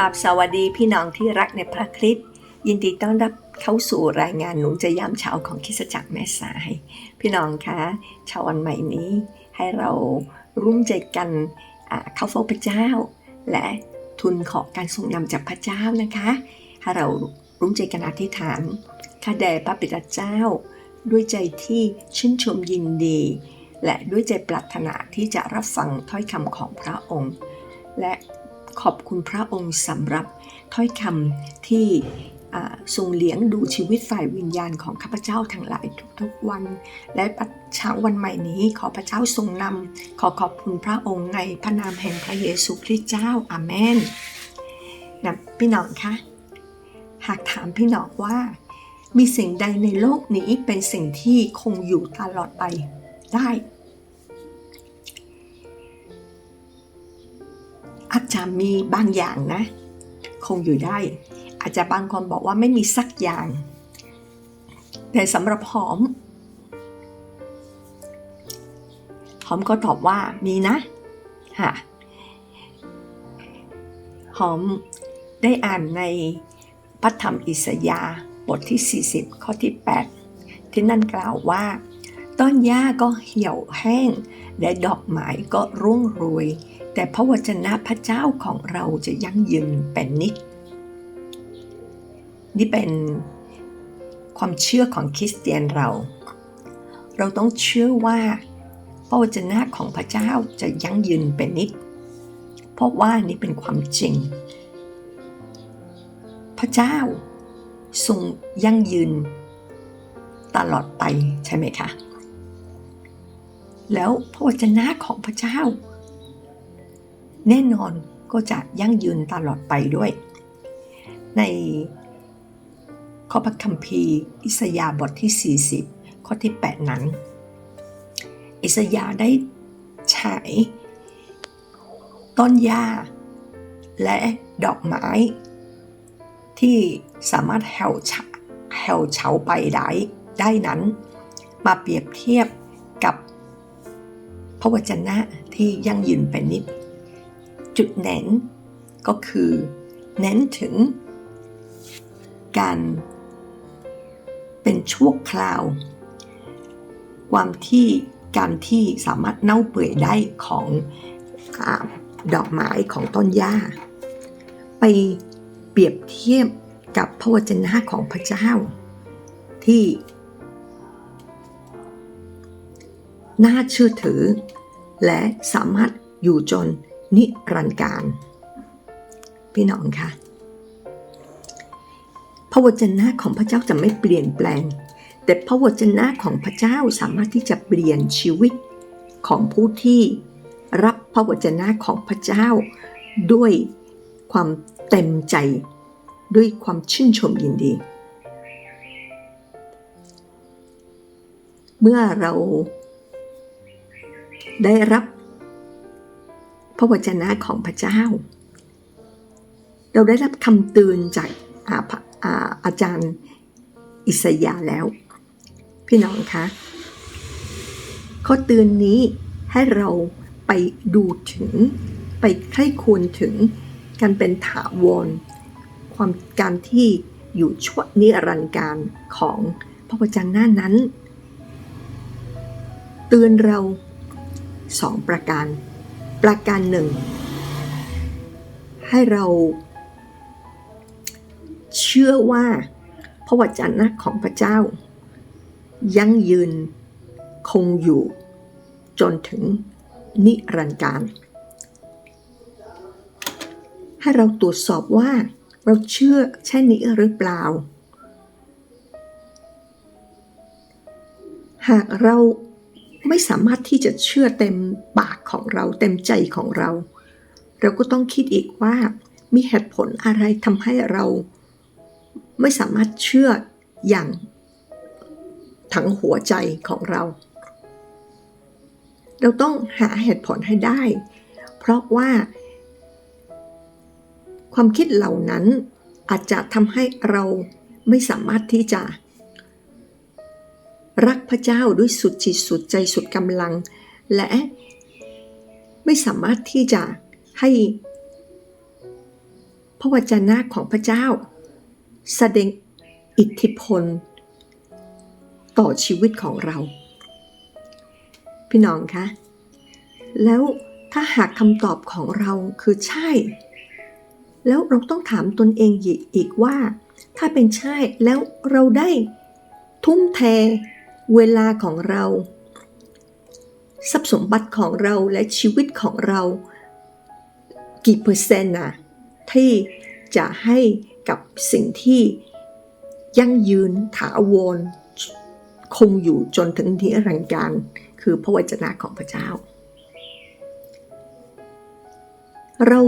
ราบสวัสดีพี่น้องที่รักในพระคริสต์ยินดีต้อนรับเข้าสู่รายงานหนุนจะยามเช้าของคิสจักรแม่สาย พี่น้องคะชาววันใหม่นี้ให้เราร่วมใจกันเข้าเฝ้าพระเจ้า และทุนขอการทรงนำจากพระเจ้านะคะให้เราร่วมใจกันอธิษฐานข้าแด่พระบิดาเจ้า ด้วยใจที่ชื่นชมยินดี และด้วยใจปรารถนาที่จะรับฟังถ้อยคำของพระองค์ และ ขอบคุณพระองค์สำหรับถ้อยคำที่ทรงเลี้ยงดูชีวิตฝ่ายวิญญาณของข้าพเจ้าทั้งหลายทุกๆวัน และเช้าวันใหม่นี้ขอพระเจ้าทรงนำขอขอบคุณพระองค์ในพระนามแห่งพระเยซูคริสต์เจ้าอาเมนนะพี่น้องคะหากถามพี่น้องว่า มีสิ่งใดในโลกนี้เป็นสิ่งที่คงอยู่ตลอดไปได้ อาจจะมีบางอย่างนะ คงอยู่ได้ อาจจะบางคนบอกว่าไม่มีสักอย่าง แต่สำหรับหอม หอมก็ตอบว่ามีนะฮะหอมได้อ่านในพระธรรมอิสยาบทที่ 40 ข้อที่ 8 ที่นั่นกล่าวว่า ต้นหญ้าก็เหี่ยวแห้ง และดอกไม้ก็ร่วงโรย แต่พระวจนะพระเจ้าของเราจะยั่งยืนเป็นนิจนี่เป็นความเชื่อของคริสเตียนเรา เราต้องเชื่อว่าพระวจนะของพระเจ้าจะยั่งยืนเป็นนิจเพราะว่านี่เป็นความจริง พระเจ้าทรงยั่งยืน ตลอดไปใช่ไหมคะ แล้วพระวจนะของพระเจ้า แน่นอนก็จะยั่งยืนตลอดไปด้วย ในข้อพระคัมภีร์ อิสยาบทที่ 40 ข้อที่ 8 นั้น อิสยาได้ฉายต้นหญ้า และดอกไม้ ที่สามารถแห่วฉาแห่วเฉาไปได้ได้นั้น มาเปรียบเทียบกับพระวจนะที่ยั่งยืนเป็นนิจ จุดเน้น ก็คือ เน้นถึง การ เป็นชั่วคราว ความที่การที่สามารถเน่าเปื่อยได้ของอดอกไม้ของต้นหญ้า ไปเปรียบเทียบกับพระวจนะของพระเจ้า ที่น่าเชื่อถือ และสามารถอยู่จน นิรันดร์การ พี่น้องคะพระวจนะของพระเจ้าจะไม่เปลี่ยนแปลง แต่พระวจนะของพระเจ้าสามารถที่จะเปลี่ยนชีวิตของผู้ที่รับพระวจนะของพระเจ้า ด้วยความเต็มใจ ด้วยความชื่นชมยินดี เมื่อเราได้รับ ระวจนะของพระเจ้า เราได้รับคำเตือนจากอาอาอาจารย์อิสยาแล้ว พี่น้องคะข้อเตือนนี้ให้เราไปดูถึงไปใคร่ควรถึงการเป็นถาวรความการที่อยู่ชั่วนิรันดร์การของพระวจนะนั้น เตือนเราสองประการ ประการหนึ่ง ให้เราเชื่อว่าพระวจนะของพระเจ้า ยั่งยืนคงอยู่ จนถึงนิรันดร์การ ให้เราตรวจสอบว่าเราเชื่อใช่นี้หรือเปล่า หากเรา ไม่สามารถที่จะเชื่อเต็มปากของเราเต็มใจของเรา เราก็ต้องคิดอีกว่า มีเหตุผลอะไรทำให้เรา ไม่สามารถเชื่ออย่างทั้งหัวใจของเรา เราต้องหาเหตุผลให้ได้ เพราะว่า ความคิดเหล่านั้นอาจจะทำให้เราไม่สามารถที่จะ รักพระเจ้าด้วยสุดจิตสุดใจสุดกำลัง และไม่สามารถที่จะให้พระวจนะของพระเจ้า แสดงอิทธิพล ต่อชีวิตของเรา พี่น้องคะแล้วถ้าหากคำตอบของเราคือใช่ แล้วเราต้องถามตนเองอีกว่า ถ้าเป็นใช่แล้วเราได้ทุ่มเท เวลาของเรา ทรัพย์สมบัติของเราและชีวิตของเรากี่เปอร์เซ็นต์นะที่จะให้กับสิ่งที่ยั่งยืนถาวรคงอยู่จนถึงที่รังการ คือพระวจนะของพระเจ้า เรา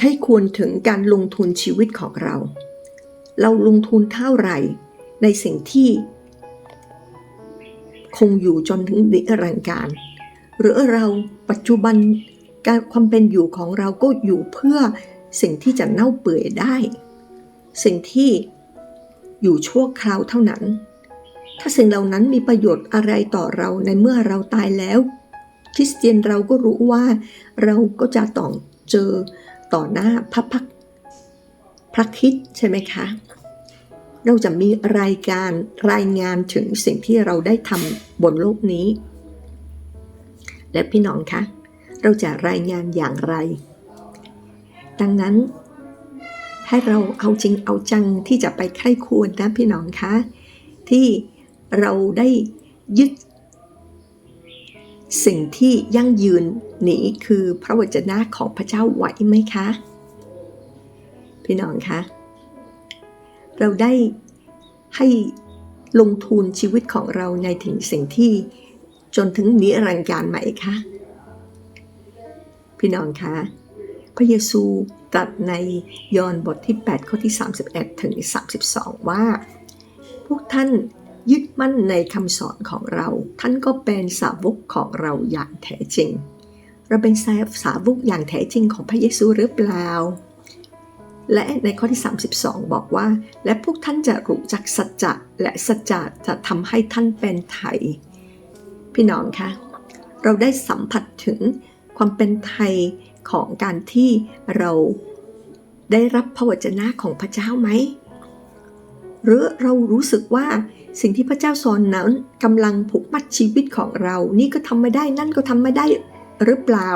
ให้ควรถึงการลงทุนชีวิตของเรา เราลงทุนเท่าไหร่ ในสิ่งที่ คงอยู่จนถึงนิรันดร์การ หรือเราปัจจุบันการความเป็นอยู่ของเราก็อยู่เพื่อสิ่งที่จะเน่าเปื่อยได้ สิ่งที่อยู่ชั่วคราวเท่านั้น ถ้าสิ่งเหล่านั้นมีประโยชน์อะไรต่อเราในเมื่อเราตายแล้ว คริสเตียนเราก็รู้ว่าเราก็จะต้องเจอต่อหน้าพระพักพระคิดใช่ไหมคะ เราจะมีรายการรายงานถึงสิ่งที่เราได้ทำบนโลกนี้ และพี่น้องคะ เราจะรายงานอย่างไร ดังนั้น ให้เราเอาจริงเอาจังที่จะไปใคร่ควรนะพี่น้องคะที่เราได้ยึด สิ่งที่ยั่งยืนนี้คือพระวจนะของพระเจ้าไหวไหมคะ พี่น้องคะ เราได้ให้ลงทุนชีวิตของเราในถึงสิ่งที่จนถึงนิรันดร์การไหม่คะพี่น้องคะพระเยซูตรัสในยอห์นบทที่ 8 ข้อที่ 31 ถึง 32 ว่า พวกท่านยึดมั่นในคำสอนของเรา ท่านก็เป็นสาวกของเราอย่างแท้จริง เราเป็นสาวกอย่างแท้จริงของพระเยซูหรือเปล่า และในข้อที่ 32 บอกว่า และพวกท่านจะรู้จักสัจจะและสัจจะจะทำให้ท่านเป็นไทย พี่น้องคะเราได้สัมผัสถึงความเป็นไทยของการที่เราได้รับพระวจนะของพระเจ้าไหม หรือเรารู้สึกว่าสิ่งที่พระเจ้าสอนนั้นกำลังผูกมัดชีวิตของเรา นี่ก็ทำไม่ได้นั่นก็ทำไม่ได้หรือเปล่า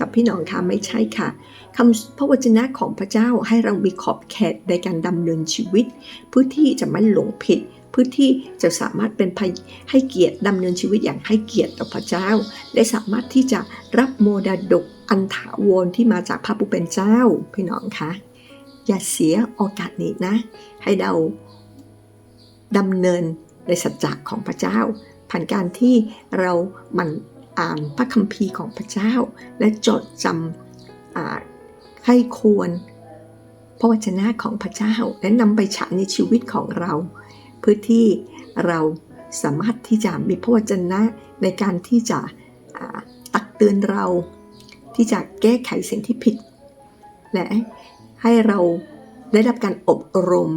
กับพี่น้องคะไม่ใช่ค่ะคำพระวจนะของพระเจ้าให้เรามีขอบเขตในการดำเนินชีวิตเพื่อที่จะไม่หลงผิดเพื่อที่จะสามารถเป็นภัยให้เกียรติดำเนินชีวิตอย่างให้เกียรติต่อพระเจ้า และสามารถที่จะรับโมดดกอันถาวรที่มาจากพระผู้เป็นเจ้าพี่น้องคะอย่าเสียโอกาสนี้นะ ให้เราดำเนินในสัจจะของพระเจ้า ผ่านการที่เรามัน อ่านพระคัมภีร์ของพระเจ้า และจดจำให้ควรพระวจนะของพระเจ้า และนำไปใช้ในชีวิตของเรา เพื่อที่เราสามารถที่จะมีพระวจนะในการที่จะตักเตือนเรา ที่จะแก้ไขสิ่งที่ผิด และให้เราได้รับการอบรม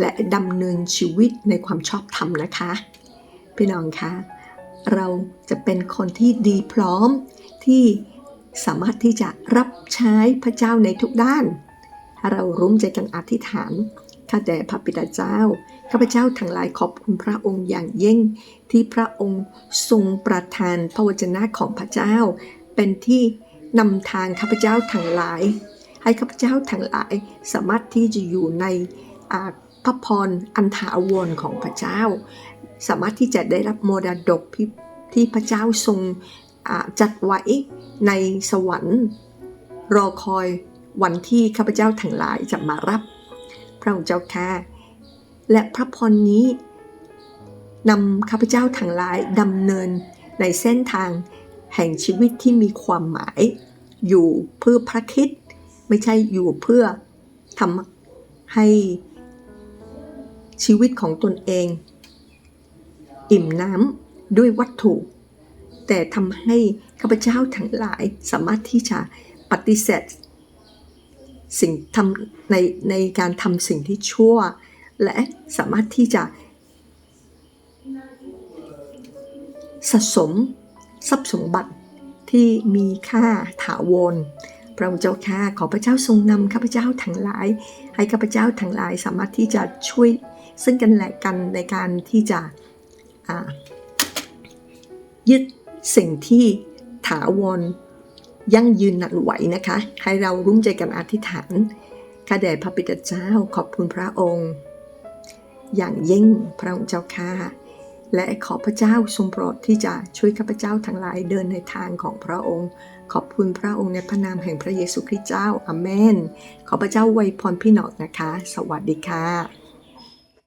และดำเนินชีวิตในความชอบธรรมนะคะ พี่น้องคะ เราจะเป็นคนที่ดีพร้อม ที่สามารถที่จะรับใช้พระเจ้าในทุกด้าน เราร่วมใจกันอธิษฐานข้าแต่พระบิดาเจ้า ข้าพเจ้าทั้งหลายขอบคุณพระองค์อย่างยิ่ง ที่พระองค์ทรงประทานพระวจนะของพระเจ้า เป็นที่นำทางข้าพเจ้าทั้งหลาย ให้ข้าพเจ้าทั้งหลายสามารถที่จะอยู่ใน พระพรอันถาวรของพระเจ้า สามารถที่จะได้รับโมดดกที่พระเจ้าทรงจัดไว้ในสวรรค์ รอคอยวันที่ข้าพเจ้าทั้งหลายจะมารับ พระองค์เจ้าค่ะและพระพรนี้นำข้าพเจ้าทั้งหลายดำเนินในเส้นทางแห่งชีวิตที่มีความหมาย อยู่เพื่อพระคิด ไม่ใช่อยู่เพื่อทำให้ ชีวิตของตนเอง อิ่มน้ำด้วยวัตถุ แต่ทำให้ข้าพเจ้าทั้งหลายสามารถที่จะปฏิเสธสิ่งทำในในการทำสิ่งที่ชั่ว และสามารถที่จะสะสมทรัพย์สมบัติที่มีค่าถาวรพระองค์เจ้าข้าขอพระเจ้าทรงนำข้าพเจ้าทั้งหลาย ให้ข้าพเจ้าทั้งหลายสามารถที่จะช่วย ซึ่งกันและกันในการที่จะยึดสิ่งที่ถาวรยั่งยืนหนันไหวนะคะ ให้เรารุ่มใจกันอธิษฐานข้าแด่พระบิดาเจ้าขอบคุณพระองค์ อย่างยิ่งพระองค์เจ้าข้าและขอพระเจ้าทรงโปรดที่จะช่วยข้าพเจ้าทั้งหลายเดินในทางของพระองค์ ขอบคุณพระองค์ในพระนามแห่งพระเยซูคริสต์เจ้าอาเมน ขอพระเจ้าไวยพรพี่นองนะคะ สวัสดีค่ะ